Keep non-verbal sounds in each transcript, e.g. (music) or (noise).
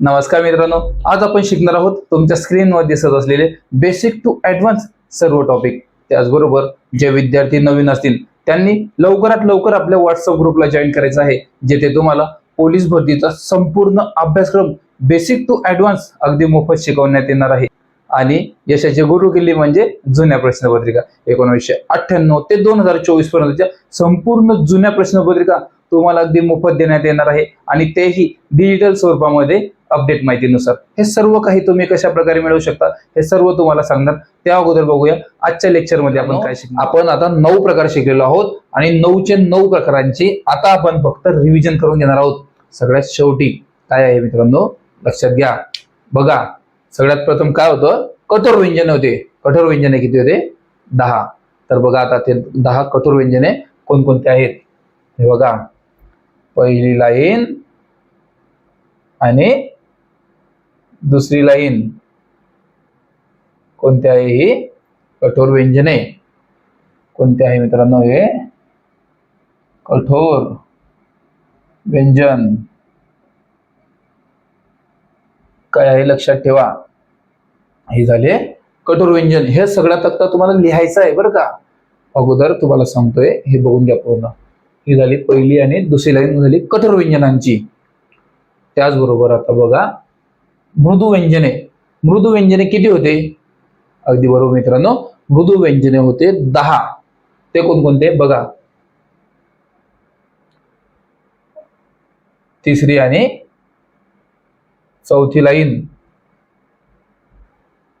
नमस्कार मित्रांनो आज आपण शिकणार आहोत तुमच्या स्क्रीनवर दिसत असलेले बेसिक टू ऍडव्हान्स सर्व टॉपिक त्याचबरोबर जे विद्यार्थी नवीन असतील त्यांनी लवकरात लवकर आपल्या व्हॉट्सअप ग्रुपला जॉईन करायचं आहे जेथे तुम्हाला पोलीस भरतीचा संपूर्ण अभ्यासक्रम बेसिक टू ऍडव्हान्स अगदी मोफत शिकवण्यात येणार आहे. आणि यशाची गुरु किल्ली म्हणजे जुन्या प्रश्नपत्रिका. एकोणीसशे अठ्ठ्याण्णव ते दोन हजार चोवीस पर्यंतच्या संपूर्ण जुन्या प्रश्नपत्रिका तुम्हाला अगदी मोफत देण्यात येणार आहे. आणि तेही डिजिटल स्वरूपामध्ये अपडेट माहितीनुसार. हे सर्व काही तुम्ही कशा प्रकारे मिळवू शकता हे सर्व तुम्हाला सांगणार. त्या अगोदर बघूया. आजच्या लेक्चरमध्ये आपण काय शिकणार? आपण आता नऊ प्रकार शिकलेलो आहोत आणि नऊचे नऊ प्रकारांची आता आपण फक्त रिव्हिजन करून घेणार आहोत. सगळ्यात शेवटी काय आहे मित्रांनो? लक्षात घ्या. बघा सगळ्यात प्रथम काय होतं? कठोर व्यंजने होते. कठोर व्यंजने किती होते? दहा. तर बघा आता ते दहा कठोर व्यंजने कोणकोणते आहेत? हे बघा. पहिली लाईन आणि दुसरी लाईन. कोणती आहे ही कठोर व्यंजने. कोणते आहे मित्रांनो हे कठोर व्यंजन. काय आहे लक्षात ठेवा. हे झाले कठोर व्यंजन. हे सगळ्यात तक्ता तुम्हाला लिहायचं आहे बरं का? अगोदर तुम्हाला सांगतोय हे बघून घ्या पूर्ण. ही झाली पहिली आणि दुसरी लाईन झाली कठोर व्यंजनांची. त्याचबरोबर आता बघा मृदू व्यंजने मृदू व्यंजने किती होते? अगदी बरोबर मित्रांनो मृदू व्यंजने होते दहा. ते कोणकोणते? बघा. तिसरी आणि चौथी लाईन.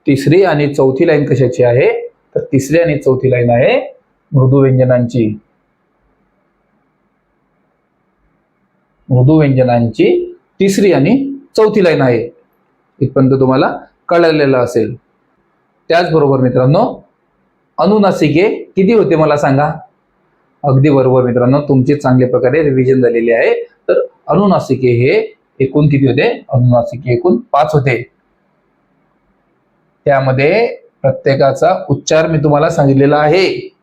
तिसरी आणि चौथी लाईन कशाची आहे? तर तिसरी आणि चौथी लाईन आहे मृदू व्यंजनांची मृदू व्यंजनांची तिसरी आणि चौथी लाईन आहे. इथपर्यंत तुम्हाला कळलेलं असेल. त्याचबरोबर मित्रांनो अनुनासिके किती होते मला सांगा? अगदी बरोबर मित्रांनो तुमची चांगल्या प्रकारे रिव्हिजन झालेली आहे. तर अनुनासिके हे एकूण किती होते? अनुनासिके एकूण पाच होते. त्यामध्ये प्रत्येकाचा उच्चार मी तुम्हाला सांगितलेला आहे.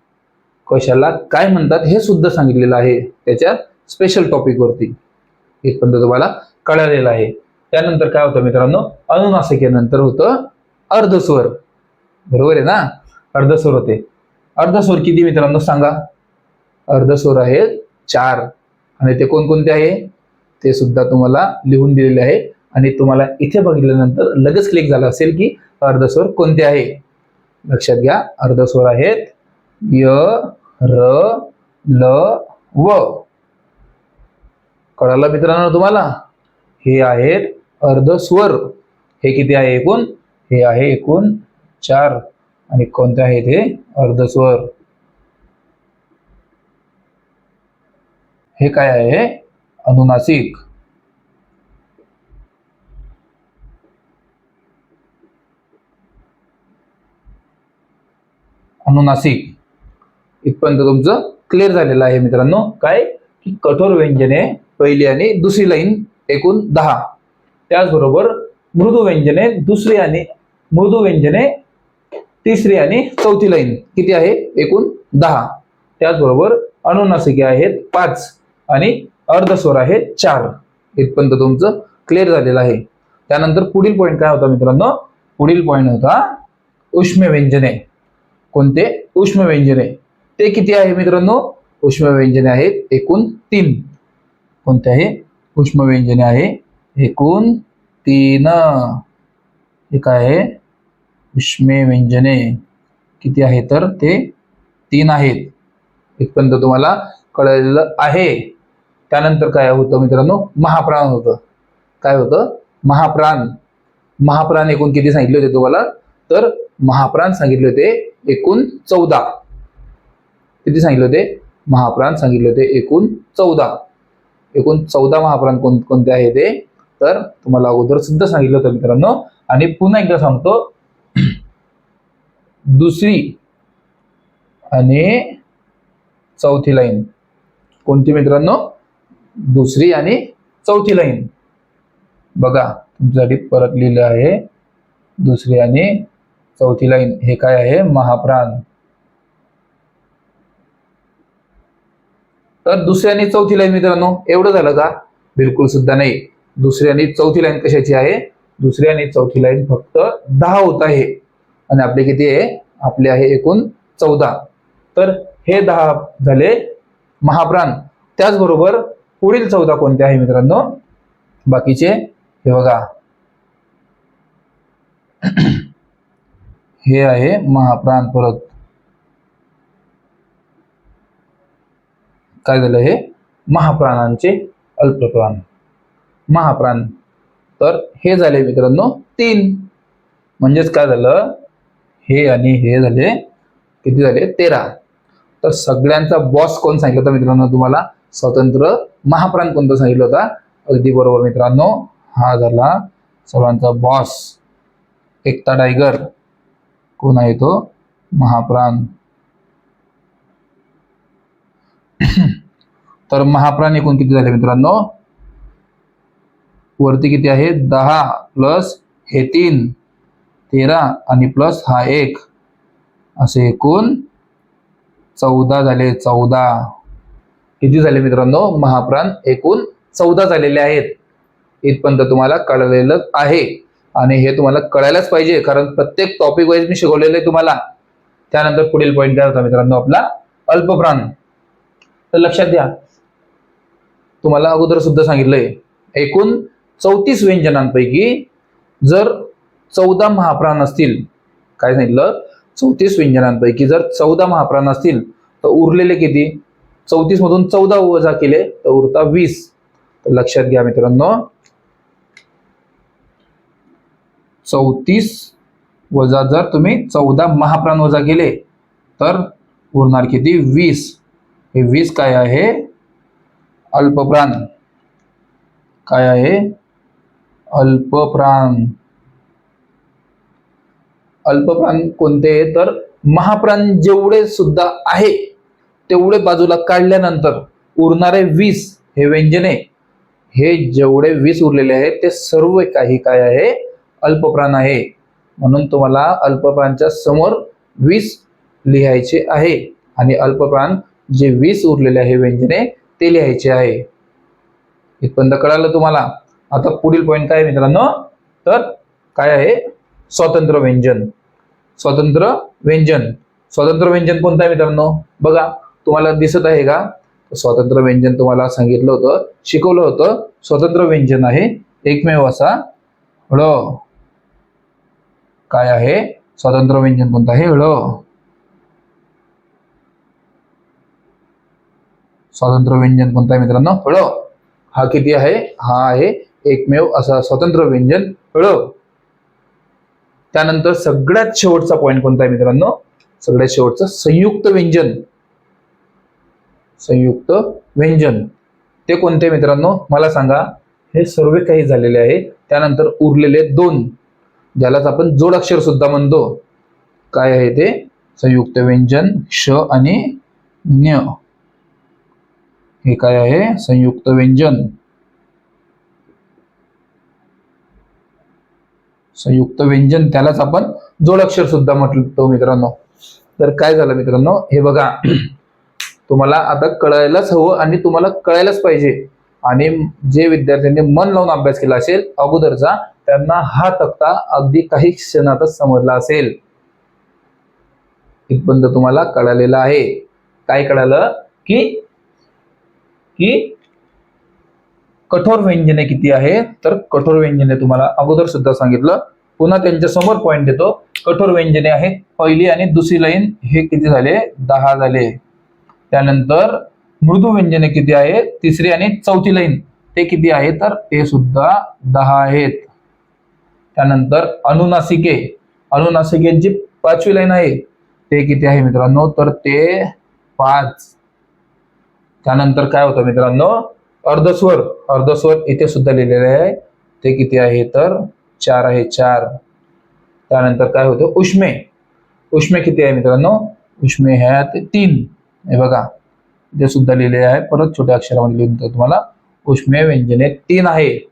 कशाला काय म्हणतात हे सुद्धा सांगितलेलं आहे. त्याच्या स्पेशल टॉपिक वरती. इथपर्यंत तुम्हाला कळालेलं आहे. त्यानंतर काय होतं मित्रांनो? अनुनासिकेनंतर होतं अर्धस्वर. बरोबर आहे ना? अर्धस्वर होते. अर्धस्वर किती मित्रांनो सांगा? अर्धस्वर आहेत चार. आणि ते कोणकोणते आहे? ते सुद्धा तुम्हाला लिहून दिलेले आहे. आणि तुम्हाला इथे बघितल्यानंतर लगेच क्लिक झालं असेल की अर्धस्वर कोणते आहे? लक्षात घ्या अर्धस्वर आहेत य र ल व. कळालं मित्रांनो तुम्हाला? हे आहेत अर्धस्वर हे किती आहे एकूण? हे आहे एकूण चार. आणि कोणते आहेत हे अर्धस्वर हे काय आहे? अनुनासिक. अनुनासिक. इथपर्यंत तुमचं क्लिअर झालेलं आहे मित्रांनो. काय? की कठोर व्यंजने पहिली आणि दुसरी लाईन एकूण दहा. त्याचबरोबर मृदू व्यंजने दुसरी आणि मृदू व्यंजने तिसरी आणि चौथी लाईन किती आहे? एकूण दहा. त्याचबरोबर अनुनासिके आहेत पाच आणि अर्धस्वर आहेत चार. इथपर्यंत तुमचं क्लिअर झालेलं आहे. त्यानंतर पुढील पॉईंट काय होता मित्रांनो? पुढील पॉईंट होता उष्म व्यंजने. कोणते? उष्म व्यंजने. ते किती आहे मित्रांनो? उष्म व्यंजने आहेत एकूण तीन. कोणते आहे? उष्म व्यंजने आहे एकूण तीन हे काय आहे. उष्मे व्यंजने किती आहे तर ते तीन आहेत. इथपर्यंत तुम्हाला कळलेलं आहे. त्यानंतर काय होतं मित्रांनो? महाप्राण होतं. काय होतं? महाप्राण. महाप्राण एकूण किती सांगितले होते तुम्हाला? तर महाप्राण सांगितले होते एकूण चौदा. किती सांगितले होते? महाप्राण सांगितले होते एकूण चौदा. एकूण चौदा महाप्राण कोण कोणते आहे ते? तर तुम्हाला अगोदर सुद्धा सांगितलं होतं मित्रांनो. आणि पुन्हा एकदा सांगतो. दुसरी आणि चौथी लाईन. कोणती मित्रांनो? दुसरी आणि चौथी लाईन. बघा तुमच्यासाठी परत लिहिलं आहे. दुसरी आणि चौथी लाईन. हे काय आहे? महाप्राण. तर दुसरी आणि चौथी लाईन मित्रांनो एवढं झालं का? बिलकुल सुद्धा नाही. दुसरी आणि चौथी लाईन कशाची आहे? दुसरी आणि चौथी लाईन फक्त दहा होत आहे. आणि आपले किती आहे? आपले आहे एकूण चौदा. तर हे दहा झाले महाप्राण. त्याचबरोबर पुढील चौदा कोणते आहे मित्रांनो? बाकीचे हे बघा. (clears throat) हे आहे महाप्राण परत. काय झालं हे? महाप्राणांचे अल्पप्राण. महाप्राण. तर हे झाले मित्रांनो तीन. म्हणजेच काय झालं? हे आणि हे झाले. किती झाले? तेरा. तर सगळ्यांचा बॉस कोण सांगितलं होता मित्रांनो तुम्हाला? स्वतंत्र महाप्राण कोणतं सांगितलं होता? अगदी बरोबर मित्रांनो हा झाला सर्वांचा बॉस एकता टायगर कोण आहे तो? महाप्राण. (clears throat) तर महाप्राण एकूण किती झाले मित्रांनो? वरती किती आहे? दहा प्लस हे तीन. तेरा आणि प्लस हा एक. असे एकूण चौदा झाले. चौदा. किती झाले मित्रांनो? महाप्राण एकूण चौदा झालेले आहेत. इथपर्यंत तुम्हाला कळलेलं आहे. आणि हे तुम्हाला कळायलाच पाहिजे कारण प्रत्येक टॉपिक वाईज मी शिकवलेलं आहे तुम्हाला. त्यानंतर पुढील पॉईंट काय होता मित्रांनो? आपला अल्पप्राण. तर लक्षात घ्या. तुम्हाला अगोदर सुद्धा सांगितलंय एकूण चौतीस व्यंजनांपैकी जर चौदा महाप्राण असतील काय सांगितलं? चौतीस व्यंजनांपैकी जर चौदा महाप्राण असतील तर उरलेले किती? चौतीस मधून चौदा वजा केले तर उरता वीस. तर लक्षात घ्या मित्रांनो. चौतीस वजा जर तुम्ही चौदा महाप्राण वजा केले तर उरणार किती? वीस. हे वीस काय आहे? अल्पप्राण. काय आहे? अल्पप्राण. अल्पप्राण कोणते? तर महाप्राण जेवढे सुद्धा आहे तेवढे बाजूला काढल्यानंतर उरणारे वीस हे व्यंजने हे जेवढे वीस उरलेले आहेत ते सर्व काही काय आहे? अल्पप्राण आहे. म्हणून तुम्हाला अल्पप्राणच्या समोर वीस लिहायचे आहे आणि अल्पप्राण जे वीस उरलेले आहे व्यंजने ते लिहायचे आहे. इथपर्यंत कळालं तुम्हाला? आता पुढील पॉईंट काय मित्रांनो? तर काय आहे? स्वतंत्र व्यंजन. स्वतंत्र व्यंजन. स्वतंत्र व्यंजन कोणतं आहे मित्रांनो? बघा तुम्हाला दिसत आहे का? स्वतंत्र व्यंजन तुम्हाला सांगितलं होतं शिकवलं होतं स्वतंत्र व्यंजन आहे. एकमेव असा ळ. काय आहे? स्वतंत्र व्यंजन कोणतं आहे? ळ. स्वतंत्र व्यंजन कोणतं आहे मित्रांनो? ळ. हा किती आहे? हा आहे एकमेव असा स्वतंत्र व्यंजन ळ त्यानंतर सगळ्यात शेवटचा पॉईंट कोणता आहे मित्रांनो? सगळ्यात शेवटचं संयुक्त व्यंजन. संयुक्त व्यंजन. ते कोणते मित्रांनो? मला सांगा. हे सर्व काही झालेले आहे. त्यानंतर उरलेले दोन ज्यालाच आपण जोडाक्षर सुद्धा म्हणतो. काय आहे ते? संयुक्त व्यंजन श आणि न्य हे काय आहे? संयुक्त व्यंजन. संयुक्त व्यंजन त्यालाच आपण जोडाक्षर सुद्धा म्हटलो मित्रांनो. तर काय झालं मित्रांनो? हे बघा. (clears throat) तुम्हाला आता कळायलाच हवं आणि तुम्हाला कळायलाच पाहिजे. आणि जे विद्यार्थ्यांनी मन लावून अभ्यास केला असेल अगोदरचा त्यांना हा तक्ता अगदी काही क्षणातच समजला असेल. इथपर्यंत तुम्हाला कळालेलं आहे. काय कळालं? की की कठोर व्यंजने किती आहे? तर कठोर व्यंजने तुम्हाला अगोदर सुद्धा सांगितलं. पुन्हा त्यांच्यासमोर पॉईंट देतो. कठोर व्यंजने आहेत पहिली आणि दुसरी लाईन हे किती झाले? दहा झाले. त्यानंतर मृदू व्यंजने किती आहे? तिसरी आणि चौथी लाईन ते किती आहे? तर ते सुद्धा दहा आहेत. त्यानंतर अनुनासिके. अनुनासिकेची पाचवी लाईन आहे. ते किती आहे मित्रांनो? तर ते पाच. त्यानंतर काय होतं मित्रांनो? अर्धस्वर अर्धस्वर इथे सुद्धा लिहिलेले आहे. ते किती आहे? तर चार आहे चार. त्यानंतर काय होतं? उष्मे. उष्मे किती आहे मित्रांनो? उष्मे ह्यात तीन. हे बघा. ते सुद्धा लिहिले आहे. परत छोट्या अक्षरामध्ये लिहून तुम्हाला. उष्मे व्यंजने तीन आहे.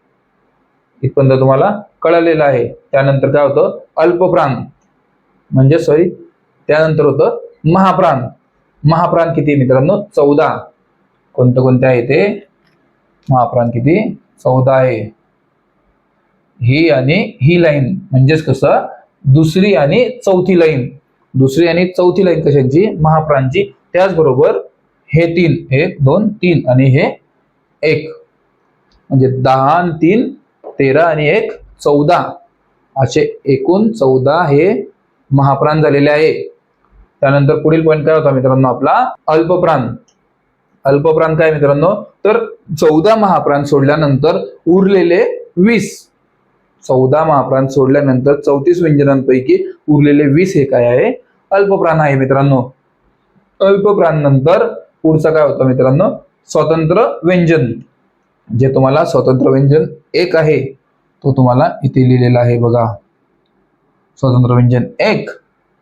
इथपर्यंत तुम्हाला कळलेलं आहे. त्यानंतर काय होतं? अल्पप्राण. म्हणजे सॉरी त्यानंतर होतं महाप्राण. महाप्राण किती मित्रांनो? चौदा. कोणतं कोणते आहे ते? महाप्राण किती? चौदा आहे ही आणि ही लाईन. म्हणजेच कसं? दुसरी आणि चौथी लाईन. दुसरी आणि चौथी लाईन कशांची? महाप्राणची. त्याचबरोबर हे तीन. एक दोन तीन आणि हे एक. म्हणजे दहा आणि तीन तेरा आणि एक चौदा. असे एकूण चौदा हे महाप्राण झालेले आहे. त्यानंतर पुढील पॉईंट काय होता मित्रांनो आपला? अल्पप्राण. अल्पप्राण काय मित्रांनो. तर चौदा महाप्राण सोडल्यानंतर उरलेले वीस. चौदा महाप्राण सोडल्यानंतर चौतीस व्यंजनांपैकी उरलेले वीस हे काय आहे? अल्पप्राण आहे मित्रांनो. अल्पप्राण नंतर पुढचं काय होतं मित्रांनो? स्वतंत्र व्यंजन. जे तुम्हाला स्वतंत्र व्यंजन एक आहे तो तुम्हाला इथे लिहिलेला आहे बघा. स्वतंत्र व्यंजन एक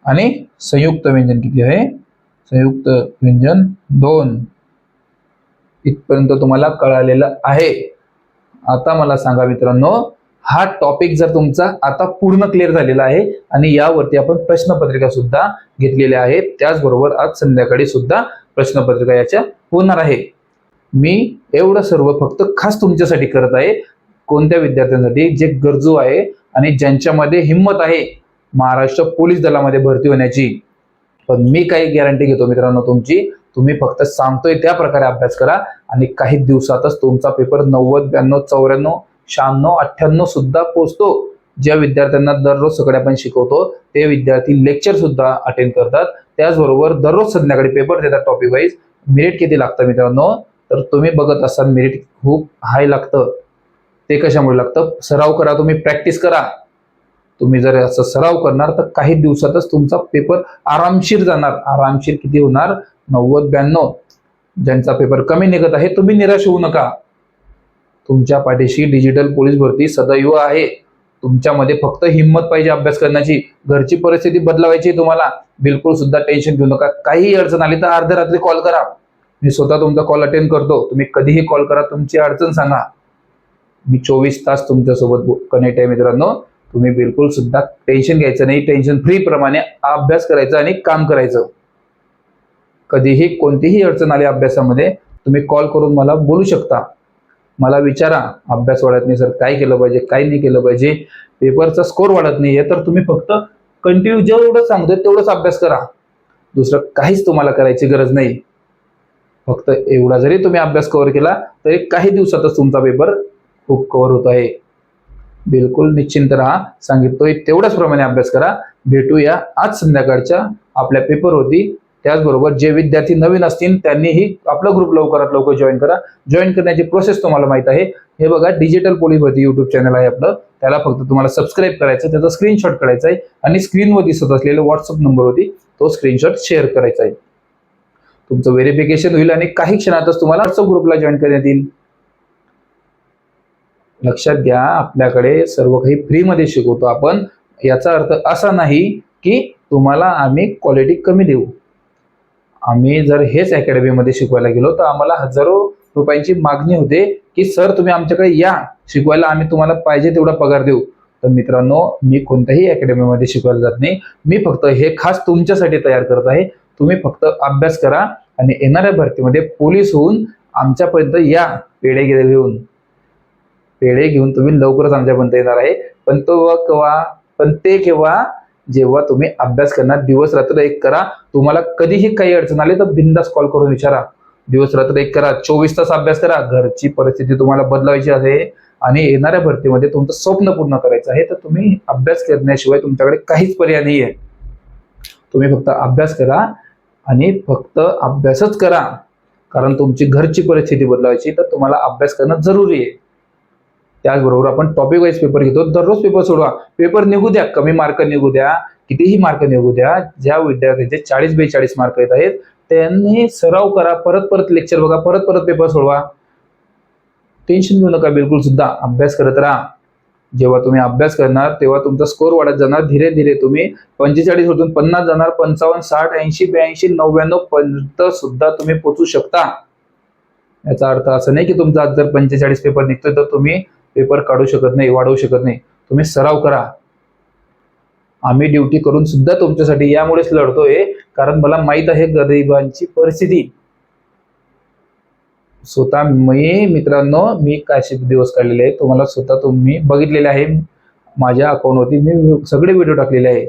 आणि संयुक्त व्यंजन किती आहे? संयुक्त व्यंजन दोन. इथपर्यंत तुम्हाला कळालेलं आहे. आता मला सांगा मित्रांनो हा टॉपिक जर तुमचा आता पूर्ण क्लिअर झालेला आहे आणि यावरती आपण प्रश्नपत्रिका सुद्धा घेतलेल्या आहेत त्याचबरोबर आज संध्याकाळी सुद्धा प्रश्नपत्रिका याच्या होणार आहे. मी एवढं सर्व फक्त खास तुमच्यासाठी करत आहे. कोणत्या विद्यार्थ्यांसाठी? जे गरजू आहे आणि ज्यांच्यामध्ये हिंमत आहे महाराष्ट्र पोलीस दलामध्ये भरती होण्याची. पण मी काही गॅरंटी घेतो मित्रांनो तुमची. तुम्ही फक्त सांगतोय त्या प्रकारे अभ्यास करा आणि काही दिवसातच तुमचा पेपर नव्वद ब्याण्णव चौऱ्याण्णव शहाण्णव अठ्ठ्याण्णव सुद्धा पोचतो ज्या विद्यार्थ्यांना दररोज सगळे आपण शिकवतो ते विद्यार्थी लेक्चर सुद्धा अटेंड करतात. त्याचबरोबर दररोज संध्याकाळी पेपर देतात टॉपिक वाईज मेरिट किती लागतं मित्रांनो? तर तुम्ही बघत असाल मेरिट खूप हाय लागतं. ते कशामुळे लागतं? सराव करा तुम्ही प्रॅक्टिस करा. तुम्ही जर असं सराव करणार तर काही दिवसातच तुमचा पेपर आरामशीर जाणार. आरामशीर किती होणार? नव्वद ब्याण्णव ज्यांचा पेपर कमी निघत आहे तुम्ही निराश होऊ नका. तुमच्या पाठीशी डिजिटल पोलीस भरती सदैव आहे. तुमच्यामध्ये फक्त हिंमत पाहिजे अभ्यास करण्याची. घरची परिस्थिती बदलावायची तुम्हाला. बिलकुल सुद्धा टेन्शन घेऊ नका. काहीही अडचण आली तर अर्ध्या रात्री कॉल करा. मी स्वतः तुमचा कॉल अटेंड करतो. तुम्ही कधीही कॉल करा. तुमची अडचण सांगा. मी चोवीस तास तुमच्यासोबत कनेक्ट आहे मित्रांनो. तुम्ही बिलकुल सुद्धा टेन्शन घ्यायचं नाही. टेन्शन फ्री प्रमाणे अभ्यास करायचा आणि काम करायचं. कधीही कोणतीही अडचण आली अभ्यासामध्ये तुम्ही कॉल करून मला बोलू शकता. मला विचारा अभ्यास वाढत नाही सर काय केलं पाहिजे काय नाही केलं पाहिजे. पेपरचा स्कोर वाढत नाहीये तर तुम्ही फक्त कंटिन्यू जेवढं सांगतोय तेवढंच अभ्यास करा. दुसरं काहीच तुम्हाला करायची गरज नाही. फक्त एवढा जरी तुम्ही अभ्यास कव्हर केला तरी काही दिवसातच तुमचा पेपर खूप कव्हर होत आहे. बिलकुल निश्चिंत राहा. सांगितलोय तेवढ्याच प्रमाणे अभ्यास करा. भेटूया आज संध्याकाळच्या आपल्या पेपरवरती त्याचबरोबर जे विद्यार्थी नवीन असतील त्यांनीही आपला ग्रुप लवकरात लवकर जॉईन करा. जॉईन करण्याची प्रोसेस तुम्हाला माहीत आहे. हे बघा डिजिटल पोलीस भरती युट्यूब चॅनल आहे आपलं. त्याला फक्त तुम्हाला सबस्क्राईब करायचं त्याचा स्क्रीनशॉट करायचा आहे आणि स्क्रीनवर दिसत असलेल्या व्हॉट्सअप नंबरवरती तो स्क्रीनशॉट शेअर करायचा आहे. तुमचं व्हेरिफिकेशन होईल आणि काही क्षणातच तुम्हाला व्हॉट्सअप ग्रुपला जॉईन करण्यात येईल. लक्षात घ्या आपल्याकडे सर्व काही फ्रीमध्ये शिकवतो आपण. याचा अर्थ असा नाही की तुम्हाला आम्ही क्वालिटी कमी देऊ. आम्ही जर हेच अकॅडमीमध्ये शिकवायला गेलो तर आम्हाला हजारो रुपयांची मागणी होते की सर तुम्ही आमच्याकडे या. शिकवायला आम्ही तुम्हाला पाहिजे तेवढा पगार देऊ. तर मित्रांनो मी कोणत्याही अकॅडमीमध्ये शिकवायला जात नाही. मी फक्त हे खास तुमच्यासाठी तयार करत आहे. तुम्ही फक्त अभ्यास करा आणि येणाऱ्या भरतीमध्ये पोलीस होऊन आमच्यापर्यंत या. पेढे घेऊन. पेढे घेऊन तुम्ही लवकरच आमच्यापर्यंत येणार आहे. पण तो केव्हा पण ते केव्हा जेव्हा तुम्ही अभ्यास करणार दिवस रात्र एक करा. तुम्हाला कधीही काही अडचण आली तर बिंदास कॉल करून विचारा. दिवस रात्र एक करा चोवीस तास अभ्यास करा. घरची परिस्थिती तुम्हाला बदलावायची आहे आणि येणाऱ्या भरतीमध्ये तुमचं स्वप्न पूर्ण करायचं आहे. तर तुम्ही अभ्यास करण्याशिवाय तुमच्याकडे काहीच पर्याय नाही आहे तुम्ही फक्त अभ्यास करा आणि फक्त अभ्यासच करा. कारण तुमची घरची परिस्थिती बदलायची तर तुम्हाला अभ्यास करणं जरुरी आहे. त्याचबरोबर आपण टॉपिक वाईज पेपर घेतो. दररोज पेपर सोडवा. पेपर निघू द्या. कमी मार्क निघू द्या. कितीही मार्क निघू द्या. ज्या विद्यार्थ्यांचे चाळीस बेचाळीस मार्क येत आहेत त्यांनी सराव करा. परत परत लेक्चर बघा. परत परत पेपर सोडवा. टेन्शन घेऊ नका. बिलकुल सुद्धा. अभ्यास करत राहा. जेव्हा तुम्ही अभ्यास करणार तेव्हा तुमचा स्कोर वाढत जाणार. धीरे धीरे तुम्ही पंचेचाळीस होतून पन्नास जाणार. पंचावन्न साठ ऐंशी ब्याऐंशी नव्याण्णव पर्यंत सुद्धा तुम्ही पोचू शकता. याचा अर्थ असं नाही की तुमचा आज जर पंचेचाळीस पेपर निघतोय तर तुम्ही पेपर काढू शकत नाही वाढवू शकत नाही. तुम्ही सराव करा. आम्ही ड्युटी करून सुद्धा तुमच्यासाठी यामुळेच लढतोय कारण मला माहीत आहे गरिबांची परिस्थिती. स्वतः मी मित्रांनो मी काशी दिवस काढलेले आहे तुम्हाला स्वतः तुम्ही बघितलेले आहे. माझ्या अकाउंटवरती मी सगळे व्हिडिओ टाकलेले आहे.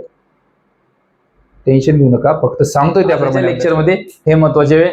टेन्शन घेऊ नका. फक्त सांगतोय त्याप्रमाणे लेक्चरमध्ये हे महत्त्वाचे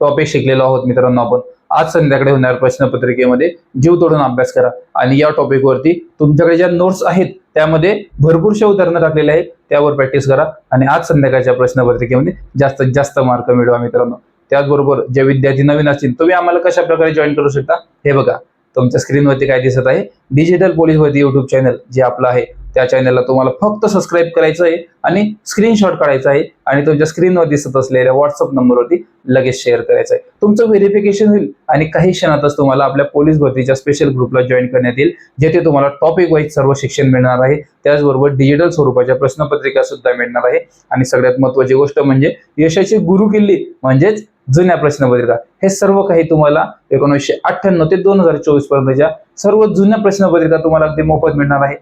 टॉपिक शिकलेलो आहोत मित्रांनो आपण. आज संध्याकाळी होणार प्रश्नपत्रिकेमध्ये जीव तोडून अभ्यास करा. आणि या टॉपिकवरती तुमच्याकडे ज्या नोट्स आहेत त्यामध्ये भरपूरशा उदाहरणं टाकलेले आहेत त्यावर प्रॅक्टिस करा. आणि आज संध्याकाळच्या प्रश्नपत्रिकेमध्ये जास्तीत जास्त मार्क मिळवा मित्रांनो. त्याचबरोबर जे विद्यार्थी नवीन असतील तुम्ही आम्हाला कशा प्रकारे जॉईन करू शकता हे बघा. तुमच्या स्क्रीनवरती काय दिसत आहे? डिजिटल पोलीस वरती युट्यूब चॅनल जे आपलं आहे त्या चॅनलला तुम्हाला फक्त सबस्क्राईब करायचं आहे आणि स्क्रीनशॉट काढायचा आहे आणि तुमच्या स्क्रीनवर दिसत असलेल्या व्हॉट्सअप नंबरवरती लगेच शेअर करायचं आहे. तुमचं व्हेरिफिकेशन होईल आणि काही क्षणातच तुम्हाला आपल्या पोलीस भरतीच्या स्पेशल ग्रुपला जॉईन करण्यात येईल जेथे तुम्हाला टॉपिक वाईज सर्व शिक्षण मिळणार आहे. त्याचबरोबर डिजिटल स्वरूपाच्या प्रश्नपत्रिका सुद्धा मिळणार आहे. आणि सगळ्यात महत्वाची गोष्ट म्हणजे यशाची गुरु किल्ली म्हणजेच जुन्या प्रश्नपत्रिका. हे सर्व काही तुम्हाला एकोणीसशे अठ्ठ्याण्णव ते दोन हजार चोवीस पर्यंतच्या सर्व जुन्या प्रश्नपत्रिका तुम्हाला अगदी मोफत मिळणार आहे.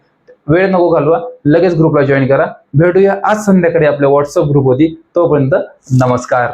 वेळ नको घालवा. लगेच ग्रुपला जॉईन करा. भेटूया आज संध्याकाळी आपल्या व्हॉट्सअप ग्रुप होती तोपर्यंत नमस्कार.